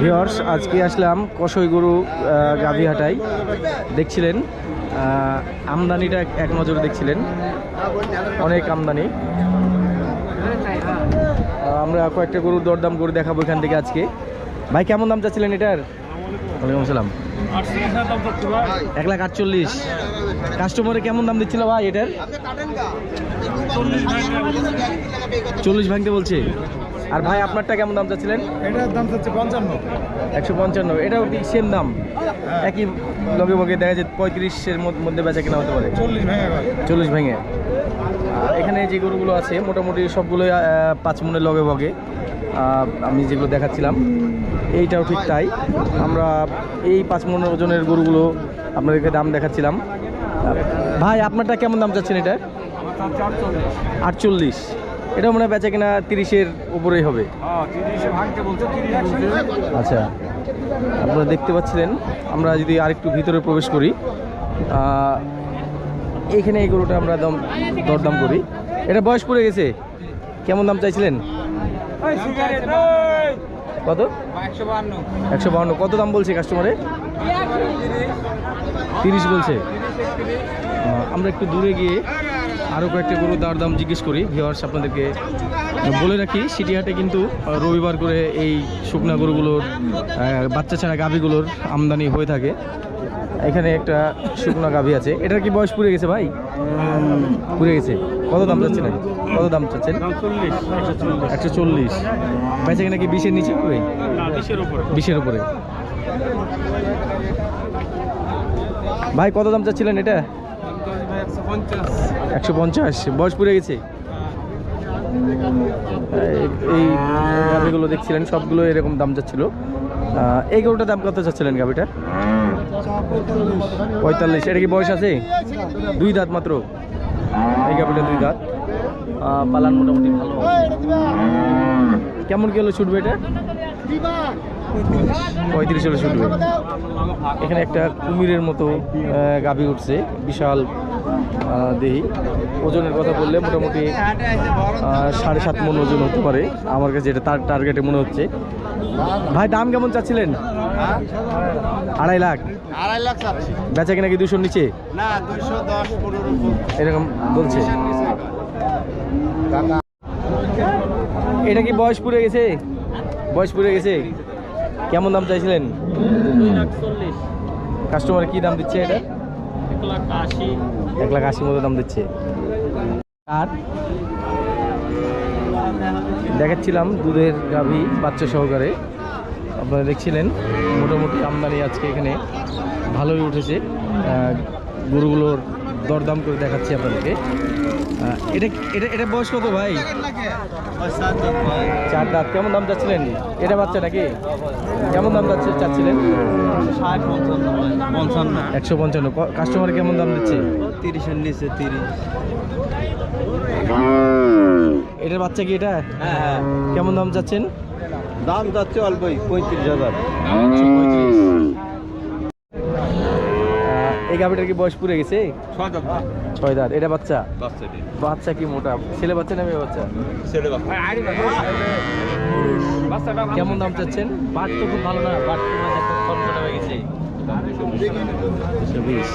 Viewers আজকে আসলাম কসই গরু গাভীহাটায়। দেখছিলেন আমদানিটা এক- এক নজরে দেখছিলেন। অনেক আমদানি। আমরা কয়েকটা গরুর দরদাম করে দেখাবো এখান থেকে আজকে। ভাই, কেমন দাম চাচ্ছিলেন এটার? ওয়ালাইকুম আসসালাম। এক লাখ আটচল্লিশ। কাস্টমারে কেমন দাম দিচ্ছিল ভাই এটার? চল্লিশ ভাঙতে বলছে। আর ভাই আপনারটা কেমন দাম চাচ্ছিলেন? এটার দাম চাচ্ছে পঞ্চান্ন। একশো পঞ্চান্ন। এটাও ঠিক সেম দাম? একই লগে বগে দেখা যায় পঁয়ত্রিশের মধ্যে বেচা কেনা হতে পারে। চল্লিশ ভেঙে চল্লিশ ভেঙে। আর এখানে যে গরুগুলো আছে মোটামুটি সবগুলোই পাঁচ মনের লগে বগে। আমি যেগুলো দেখাচ্ছিলাম এইটাও ঠিক তাই। আমরা এই পাঁচ মনের ওজনের গরুগুলো আপনাদেরকে দাম দেখাচ্ছিলাম। ভাই আপনারটা কেমন দাম চাচ্ছেন এটা? আটচল্লিশ। এটাও মনে হয় বেচা কিনা তিরিশের উপরেই হবে। বলছে আচ্ছা আপনারা দেখতে পাচ্ছিলেন আমরা যদি আরেকটু ভিতরে প্রবেশ করি এইখানে এই গরুটা আমরা দাম দরদাম করি। এটা বয়স পড়ে গেছে কেমন দাম চাইছিলেন? কত? একশো বাউন্ন কত দাম বলছে কাস্টমারে তিরিশ। বলছে। আমরা একটু দূরে গিয়ে আরও কয়েকটা গরুর দার দাম জিজ্ঞেস করি ভিওয়ার্স আপনাদেরকে বলে রাখি, সিটিহাটে কিন্তু রবিবার করে এই শুকনা গরুগুলোর বাচ্চা ছাড়া গাভীগুলোর আমদানি হয়ে থাকে। এখানে একটা শুকনা গাভী আছে। এটার কি বয়স পুড়ে গেছে ভাই? পুড়ে গেছে। কত দাম চাচ্ছিলেন কত দাম চাচ্ছেন? একশো চল্লিশ। বেচা কিনা কি বিশের নিচে হবে? বিশের উপরে। ভাই, কত দাম চাচ্ছিলেন এটা? একশো পঞ্চাশ। বয়স পুড়ে গেছে। এই- গাভিগুলো দেখছিলেন, সবগুলো এরকম দাম যাচ্ছিল। এই গরুটার দাম কত চাচ্ছিলেন গাভিটা? পঁয়তাল্লিশ। এটা কি বয়স আছে? দুই দাঁত মাত্র। এই গাভিটা দুই দাঁত। পালান মোটামুটি ভালো কেমন কি হলো ছুটবে এটা? পঁয়ত্রিশ হলে ছুটবে। এখানে একটা কুমিরের মতো গাভী উঠছে। বিশাল দেহি। ওজনের কথা বললে মোটামুটি সাড়ে সাত মন ওজন হতে পারে। আমার কাছে এটা তার টার্গেটে মনে হচ্ছে। ভাই দাম কেমন চাচ্ছিলেন? আড়াই লাখ। আড়াই লাখ চাচ্ছি। বেচা কিনা কি দুশোর নিচে? না দুইশো দশ পনেরো এরকম বলছে। এটা কি বয়স পুড়ে গেছে? বয়স পুড়ে গেছে? কেমন দাম চাইছিলেন? কাস্টমার কি দাম দিচ্ছে এটা? এক লাখ আশি। মতো দাম দিচ্ছে। আর দেখাচ্ছিলাম দুধের গাভী বাচ্চা সহকারে। আপনারা দেখছিলেন মোটামুটি আমদানি আজকে এখানে ভালোই উঠেছে। আহ, গরুগুলোর দরদাম করে দেখাচ্ছি আপনাদেরকে। আহ, এটা এটা এটা বয়স কত ভাই। চার দাঁত। কেমন দাম চাচ্ছিলেন? এটা বাচ্চা নাকি? কেমন দাম যাচ্ছে চাচ্ছিলেন? ষাট পঞ্চান্ন। পঞ্চান্ন। একশো পঞ্চান্ন। কাস্টমার কেমন দাম দিচ্ছে? তিরিশের নিচে তিরিশ। এটার বাচ্চা কি এটা? হ্যাঁ হ্যাঁ। কেমন দাম চাচ্ছেন? দাম যাচ্ছে অল্পই পঁয়ত্রিশ হাজার। এই গাভিটার কি বয়স পুড়ে গেছে? ছয় দাঁত। এটা বাচ্চা? বাচ্চা কি মোটা? ছেলে বাচ্চা না মেয়ে বাচ্চা? কেমন দাম চাচ্ছেন? বাট তো খুব ভালো না কনফার্ম হয়ে গেছে। দুশো বিশ।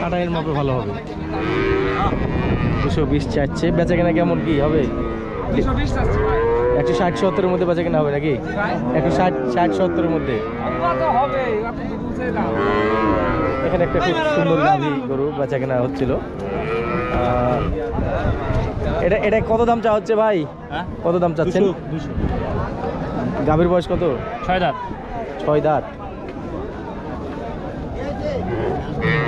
কাটাইয়ের মাপে ভালো হবে। দুশো বিশ চাচ্ছে। বেচা কেনা কেমন কি হবে? একশো ষাট সত্তরের মধ্যে বেচা কেনা হবে নাকি? একশো ষাট ষাট সত্তরের মধ্যে। এখানে একটা খুব সুন্দর গাভি গরু বেচা কেনা হচ্ছিল। এটা এটা কত দাম চা হচ্ছে ভাই? কত দাম চাচ্ছেন? গাভীর বয়স কত? ছয় দাঁত। ছয় দাঁত।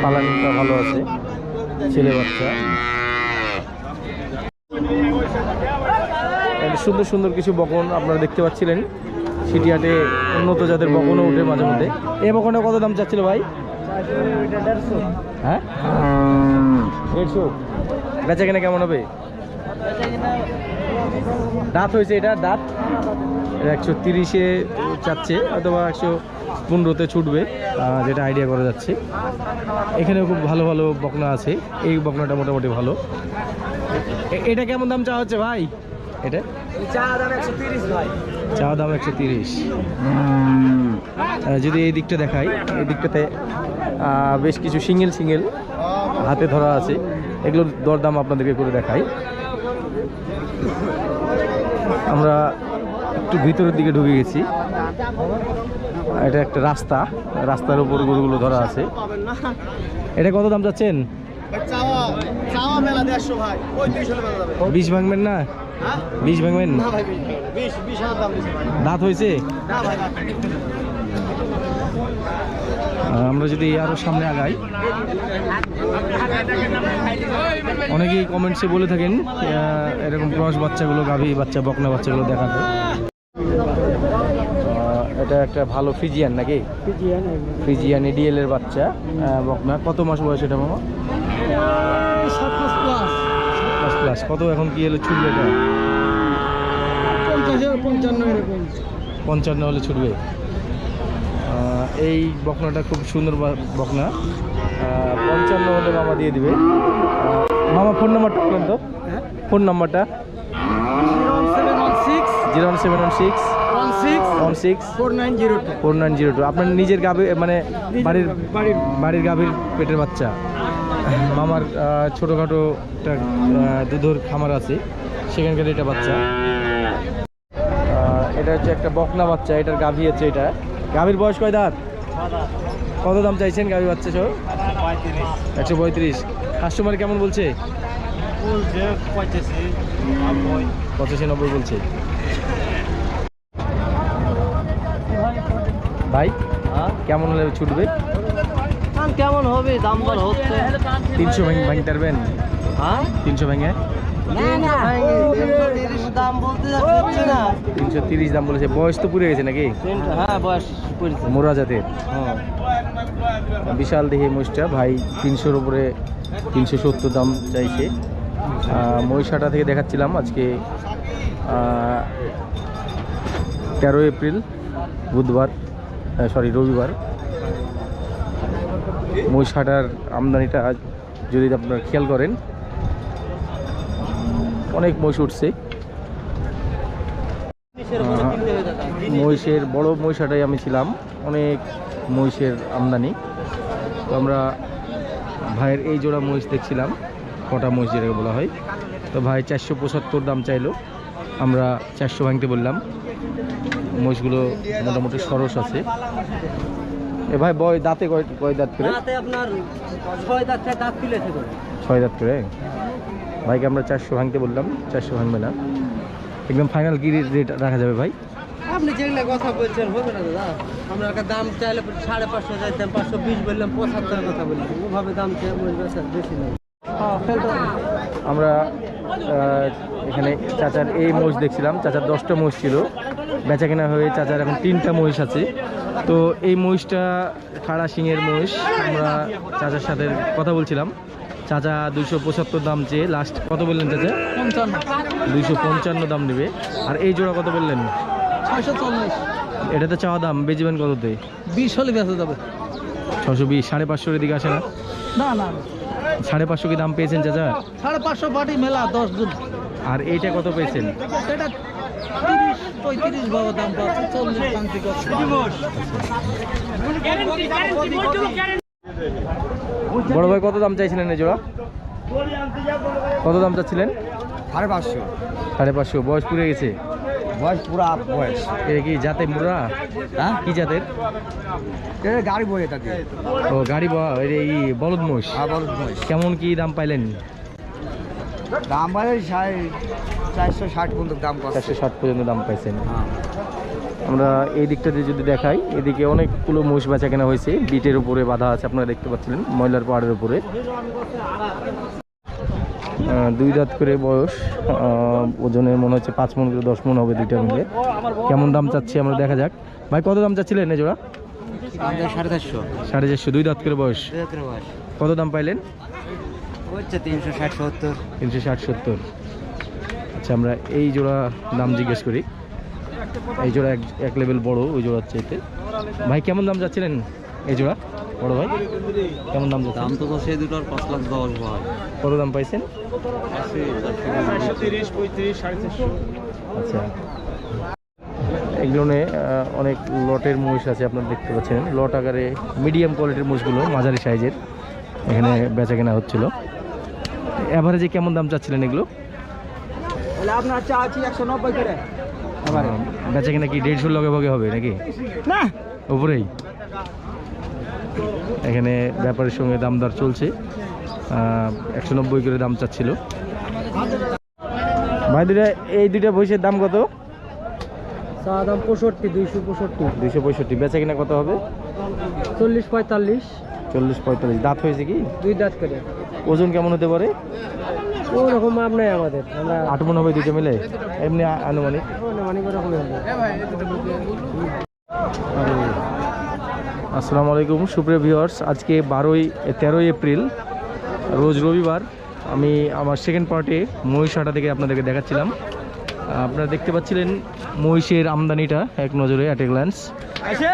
পালানটা ভালো আছে। ছেলে বাচ্চা। সুন্দর সুন্দর কিছু বকন আপনারা দেখতে পাচ্ছিলেন। সিটিহাটে উন্নত জাতের বকনও উঠে মাঝে মধ্যে। এই বকনটা কত দাম চাচ্ছিল ভাই? হ্যাঁ? বেচা কেনা কেমন হবে? দাঁত হয়েছে এটা, দাঁত? একশো তিরিশে চাচ্ছে, অথবা একশো পনেরোতে ছুটবে যেটা আইডিয়া করা যাচ্ছে। এখানেও খুব ভালো ভালো বকনা আছে, এই বকনাটা মোটামুটি ভালো। এটা কেমন দাম চাওয়া হচ্ছে ভাই? এটা? চা দাম একশো তিরিশ। যদি এই দিকটা দেখাই এই দিকটাতে বেশ কিছু সিঙ্গেল সিঙ্গেল হাতে ধরা আছে। এগুলোর দরদাম আপনাদেরকে করে দেখাই। আমরা একটু ভিতরের দিকে ঢুকে গেছি। এটা একটা রাস্তা। রাস্তার উপর গরুগুলো ধরা আছে। এটা কত দাম চাচ্ছেন? বিষ ভাঙবেন না? বিষ ভাঙবেন? ভাই বিশ বিশ হাজার দাম দিচ্ছে দাঁত হয়েছে? না ভাই আমরা যদি আরও সামনে আগাই অনেকেই কমেন্টসে বলে থাকেন এরকম ক্রস বাচ্চাগুলো গাভী বাচ্চা বকনা বাচ্চাগুলো দেখাতে। এটা একটা ভালো ফিজিয়ান নাকি? ফিজিয়ান এডিএল এর বাচ্চা আহ, বকনা। কত মাস বয়স এটা মামা? সাত মাস প্লাস প্লাস প্লাস কত এখন কি হলে ছুটবে এটা? পঞ্চান্ন এরকম। পঞ্চান্ন হলে ছুটবে। এই বকনাটা খুব সুন্দর বকনা। পঞ্চান্ন হলে মামা দিয়ে দিবে। মামা ফোন নাম্বারটা বলেন তো। ফোন নাম্বারটা। Zero one seven one six. Six. One six. Four nine zero four nine zero আপনার নিজের গাভী মানে বাড়ির বাড়ির গাভীর পেটের বাচ্চা। মামার ছোটোখাটো একটা দুধের খামার আছে। সেখানকার এটা বাচ্চা। এটা হচ্ছে একটা বকনা বাচ্চা এটার গাভী আছে এটা। গাভীর বয়স কয় দাঁত? কত দাম চাইছেন গাভী বাচ্চা সহ? একশো পঁয়ত্রিশ। কাস্টমার কেমন বলছে? পঁচাশি নব্বই বলছে। ভাই হ্যাঁ? কেমন হলে ছুটবে? কেমন হবে? দাম দর হচ্ছে। তিনশো ভেঙে ভাঙতে পারবেন হ্যাঁ? তিনশো ভেঙে? তিরিশ দাম বলেছে। বয়স তো পুড়ে গেছে নাকি? হ্যাঁ বয়স মোরা জাতের। হ্যাঁ। বিশাল দেহি মহিষটা। ভাই তিনশোর উপরে তিনশো সত্তর দাম চাইছে। মহিষাটা থেকে দেখাচ্ছিলাম আজকে তেরো এপ্রিল বুধবার সরি রবিবার। মহিষাটার আমদানিটা যদি আপনারা খেয়াল করেন অনেক মহিষ উঠছে। মহিষের বড় মহিষাটাই আমি ছিলাম। অনেক মহিষের আমদানি। তো আমরা ভাইয়ের এই জোড়া মহিষ দেখছিলাম কটা মহিষ যেটাকে বলা হয়। তো ভাই চারশো পঁচাত্তর দাম চাইলো। আমরা চারশো ভাঙতে বললাম। মহিষগুলো মোটামুটি সরস আছে। এ ভাই বয় দাঁতে কয় কয় দাঁত করে? রাতে আপনার ছয় দাঁত দাঁত তুলেছে করে ছয় দাঁত করে? ভাইকে আমরা চারশো ভাঙতে বললাম চারশো ভাঙবে না। একদম ফাইনাল কি রেট রাখা যাবে ভাই? আপনি যেগুলো কথা বলছেন হবে না দাদা? আমরা একটা দাম চাইলে সাড়ে পাঁচশো চাইতাম পাঁচশো বিশ বললাম পঁচাত্তর কথা বললাম ওভাবে দাম চেয়ে বলবে স্যার বেশি নেই হ্যাঁ আমরা এখানে চাচার এই মহিষ দেখছিলাম। চাচার দশটা মহিষ ছিল। বেচা কেনা হয়ে চাচার এখন তিনটা মহিষ আছে। তো এই মহিষটা খাড়া সিংয়ের মহিষ আমরা চাচার সাথে কথা বলছিলাম। চাচা দুইশো পঁচাত্তর দাম চেয়ে লাস্ট কত বললেন চাচা? পঞ্চান্ন। দুইশো পঞ্চান্ন দাম নেবে। আর এই জোড়া কত বললেন? ছয়শো চল্লিশ। এটাতে চাওয়া দাম বেচবেন কততে বিশ হলে বেঁচে যাবে। ছশো বিশ সাড়ে পাঁচশোর দিকে আসে না? না না। সাড়ে পাঁচশো কি দাম পেয়েছেন চাচা? সাড়ে পাঁচশো বাটি মেলা দশ গুণ। আর এইটা কত পেয়েছেন? তিরিশ পঁয়ত্রিশ বাবা দাম পাচ্ছে চল্লিশ করছে বড় ভাই কত দাম চাইছিলেন এই জোড়া? কত দাম চাচ্ছিলেন? সাড়ে পাঁচশো। সাড়ে পাঁচশো। বয়স পুড়ে গেছে? বয়স পুরা আপ বয়স। এটা কি জাতে মুরা হ্যাঁ? কি জাতের? গাড়ি বয়ে থাকে ও গাড়ি এই বলদ মোষ। আবার বয়স কেমন কি দাম পাইলেন? দাম বাড়ে সাড়ে চারশো ষাট পর্যন্ত দাম চারশো ষাট পর্যন্ত দাম পাইছেন। আমরা এই দিকটাতে যদি দেখাই এদিকে অনেকগুলো মোষ বেচা কেনা হয়েছে। বিটের উপরে বাঁধা আছে আপনারা দেখতে পাচ্ছিলেন ময়লার পাহাড়ের উপরে। দুই দাঁত করে বয়স আহ, ওজনে মনে হচ্ছে পাঁচ মন করে দশ মন হবে দুইটা মিলে। কেমন দাম চাচ্ছি আমরা দেখা যাক। ভাই কত দাম চাচ্ছিলেন এই জোড়া? সাড়ে চারশো। সাড়ে চারশো দুই দাঁত করে বয়স। বয়স। কত দাম পাইলেন? তিনশো ষাট সত্তর। তিনশো ষাট সত্তর। আচ্ছা আমরা এই জোড়া দাম জিজ্ঞেস করি। এই জোড়া এক এক লেভেল বড় ওই জোড়ার চাইতে। ভাই কেমন দাম যাচ্ছিলেন এই জোড়া বড় ভাই? কেমন দাম দাম তো তো সেই দুটোর পাঁচ লাখ দশ ভাই। কত দাম পাইছেন? আচ্ছা। এগুলো অনেক লটের মহিষ আছে আপনারা দেখতে পাচ্ছেন। লট আকারে মিডিয়াম কোয়ালিটির মহিষগুলো মাঝারি সাইজের এখানে বেচা কেনা হচ্ছিল অ্যাভারেজে কেমন দাম চাচ্ছিলেন এগুলো? আপনার চা আছে একশো নব্বই করে। আহ, বেচা কেনা কি দেড়শো লগে ভগে হবে নাকি? না। উপরেই। এখানে ব্যাপারের সঙ্গে দাম দর চলছে। একশো নব্বই করে দাম চাচ্ছিল। ভাই দুটা এই দুইটা বইসের দাম কত? চা দাম পঁয়ষট্টি দুইশো পঁয়ষট্টি। দুইশো পঁয়ষট্টি। বেচা কিনা কত হবে? চল্লিশ পঁয়তাল্লিশ। চল্লিশ পঁয়তাল্লিশ। দাঁত হয়েছে কি? দুই দাঁত করে। ওজন কেমন হতে পারে? ওরকম মাপ নেই আমাদের। আমরা আট মন হবে মিলে এমনি আনুমানিক। মানে আসসালামু আলাইকুম সুপ্রিয় ভিউয়ার্স আজকে বারোই তেরোই এপ্রিল রোজ রবিবার। আমি আমার সেকেন্ড পার্টে মহিষাটা থেকে আপনাদেরকে দেখাচ্ছিলাম। আপনারা দেখতে পাচ্ছিলেন মহিষের আমদানিটা এক নজরে অ্যাট এ গ্ল্যান্স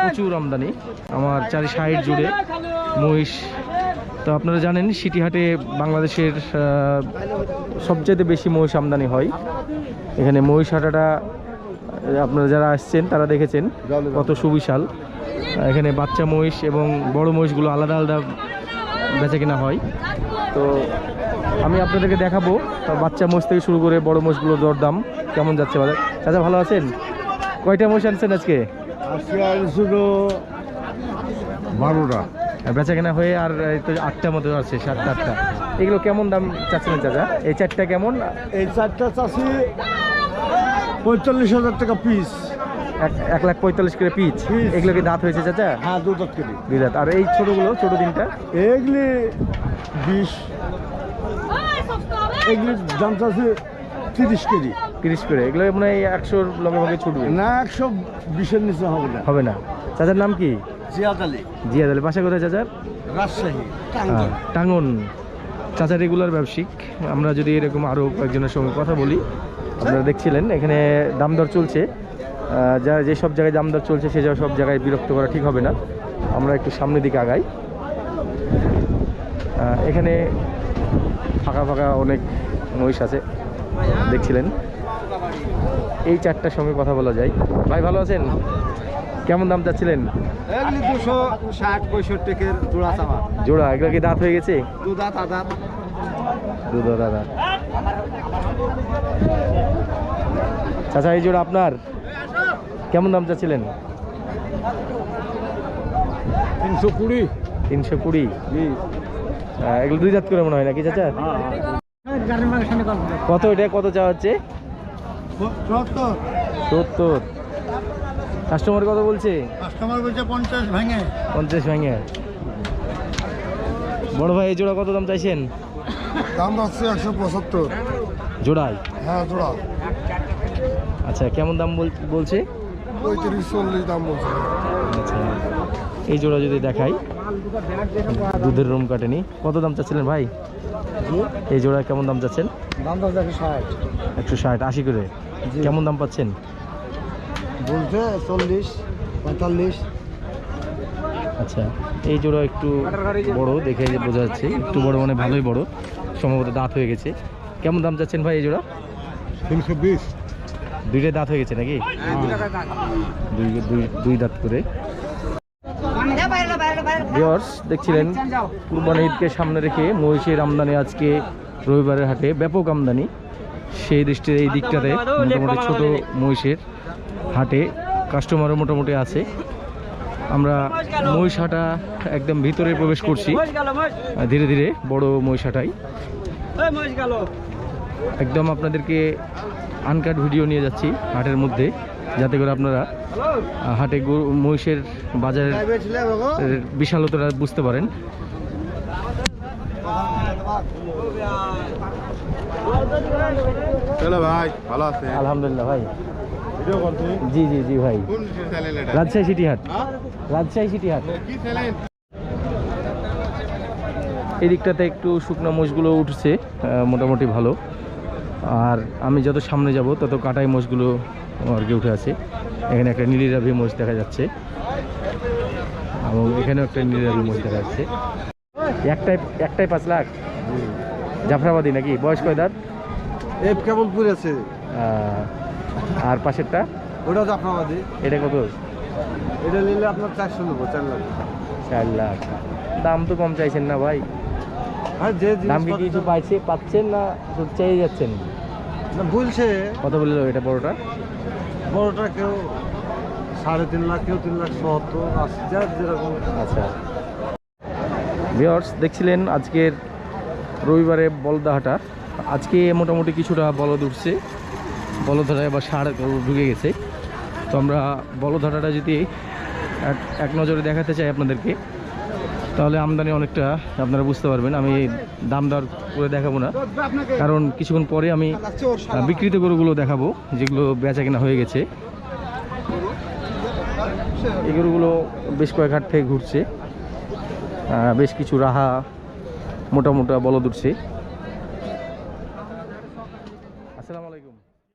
প্রচুর আমদানি। আমার চারি সাইড জুড়ে মহিষ তো আপনারা জানেন, সিটিহাটে বাংলাদেশের সবচেয়ে বেশি মহিষ আমদানি হয়। এখানে মহিষ হাটাটা আপনারা যারা আসছেন, তারা দেখেছেন কত সুবিশাল। এখানে বাচ্চা মহিষ এবং বড় মহিষগুলো আলাদা আলাদা বেচা কেনা হয়। তো আমি আপনাদেরকে দেখাবো, তো বাচ্চা মহিষ থেকে শুরু করে বড় মহিষগুলোর দরদাম কেমন যাচ্ছে বাজার। চাচা, ভালো আছেন? কয়টা মহিষ আনছেন আজকে? বারোটা। বেচা কেনা হয়ে আর এই তো আটটা মতো আছে সাতটা আটটা। এগুলো কেমন দাম চাচ্ছিলেন চাচা? এই চারটা কেমন? এই চারটা চাষি পঁয়তাল্লিশ হাজার টাকা পিস এক লাখ পঁয়তাল্লিশ করে পিচ এগুলো কি দাঁত হয়েছে চাচা? হ্যাঁ দুটো কেজি দুই দাঁত। আর এই ছোটোগুলো ছোটো তিনটা এগুলি বিশ। এগুলির দাম চাষি তিরিশ কেজি। তিরিশ করে। এগুলো মনে হয় একশোর লগে লগে ছুটবে। না একশো বিশের নিচে হবে না। হবে না। চাচার নাম কি? জিয়াদ আলী। বাসা কোথায় চাচার? রাজশাহী। টাঙ্গন। চাচা রেগুলার ব্যবসায়িক আমরা যদি এরকম আরও কয়েকজনের সঙ্গে কথা বলি আপনারা দেখছিলেন এখানে দাম দর চলছে। আহ, যা যেসব জায়গায় দাম দর চলছে সে সব জায়গায় বিরক্ত করা ঠিক হবে না। আমরা একটু সামনের দিকে আগাই। এখানে ফাঁকা ফাঁকা অনেক মহিষ আছে দেখছিলেন। এই চারটার সঙ্গে কথা বলা যায়। ভাই ভালো আছেন? কেমন দাম চাচ্ছিলেন? এগুলি দুশো ষাট পঁয়ষট্টি জোড়া চাওয়া। জোড়া এগুলো কি দাঁত হয়ে গেছে? দু দাঁত আদাত চাচা এই জোড়া আপনার? কেমন দাম চাচ্ছিলেন? তিনশো কুড়ি। তিনশো কুড়ি? এগুলো দুই দাঁত করে মনে হয় নাকি চাচা? কত এটা? কত চাওয়া হচ্ছে? চুয়াত্তর। সত্তর। কাস্টমার কত বলছে? কাস্টমার বলছে পঞ্চাশ ভেঙে। পঞ্চাশ ভেঙে। বড় ভাই এই জোড়া কত দাম চাইছেন? দাম যাচ্ছে একশো পঁচাত্তর। জোড়ায়? হ্যাঁ জোড়া। আচ্ছা কেমন দাম বল- বলছে? পঁয়ত্রিশ চল্লিশ দাম বলছে। আচ্ছা এই জোড়া যদি দেখাই দুধের রুম কাটেনি। কত দাম চাচ্ছিলেন ভাই? এই জোড়া কেমন দাম চাচ্ছেন? দাম দশ একশো ষাট। একশো ষাট আশি করে। কেমন দাম পাচ্ছেন? বলছে চল্লিশ পঁয়তাল্লিশ। আচ্ছা এই জোড়া একটু বড় দেখে যে বোঝা যাচ্ছে একটু বড় মানে ভালোই বড় সম্ভবত দাঁত হয়ে গেছে। কেমন দাম চাচ্ছেন ভাই এই জোড়া? তিনশো বিশ। দুইটাই দাঁত হয়ে গেছে নাকি? দুই দুই দুই দাঁত করে। ভিউয়ার্স দেখছিলেন কুরবানি ঈদকে সামনে রেখে মহিষের আমদানি আজকে রবিবারের হাটে ব্যাপক আমদানি। সেই দৃষ্টির এই দিকটাতে মোটামুটি ছোট মহিষের হাটে কাস্টমারও মোটামুটি আছে। আমরা মহিষ হাটা একদম ভিতরে প্রবেশ করছি। ধীরে ধীরে বড় মহিষ হাটাই। একদম আপনাদেরকে আনকাট ভিডিও নিয়ে যাচ্ছি হাটের মধ্যে যাতে করে আপনারা হাটে গরু মহিষের বাজারের বিশালতাটা বুঝতে পারেন। ভাই ভালো আছে আলহামদুলিল্লাহ ভাই। জি জি জি ভাই। রাজশাহী সিটি হাট। রাজশাহী সিটি হাট। এই দিকটাতে একটু শুকনো মোষগুলো উঠছে মোটামুটি ভালো। আর আমি যত সামনে যাব তত কাটাই মোষগুলো আর কি উঠে আছে। এখানে একটা নীলিরাভি মোষ দেখা যাচ্ছে। এবং এখানেও একটা নীলিরাভি মোষ দেখা যাচ্ছে। একটাই একটাই পাঁচ লাখ? জাফরাবাদি নাকি? বয়স কয় দাঁত কেমন পুরেছে আর পাশেরটা? ওটা জাফরাবাদি এটা কত? এটা নিলে আপনার চারশো নেব চার লাখ। চার লাখ। দাম তো কম চাইছেন না ভাই। হ্যাঁ যে দাম কি কিছু পাইছে পাচ্ছেন না চেয়ে যাচ্ছেন? না বলছে। কত বলল এটা বড়টা? বড়টা কেউ সাড়ে তিন লাখ কেউ তিন লাখ সত্তর আশি যার যেরকম। আচ্ছা। ভিওর্স দেখছিলেন আজকের রবিবারে বলদাহাটা। আজকে মোটামুটি কিছুটা বলদ উঠছে। বলধারা বা সার ঢুকে গেছে। তো আমরা বলধারাটা যদি এক- নজরে দেখাতে চাই আপনাদেরকে তাহলে আমদানি অনেকটা আপনারা বুঝতে পারবেন। আমি দাম দর করে দেখাবো না। কারণ কিছুক্ষণ পরে আমি আহ, বিক্রিত গরুগুলো দেখাবো যেগুলো বেচা কেনা হয়ে গেছে। এই গরুগুলো বেশ কয়েক হাট থেকে ঘুরছে। বেশ কিছু রাহা মোটা মোটা বলদ উঠছে।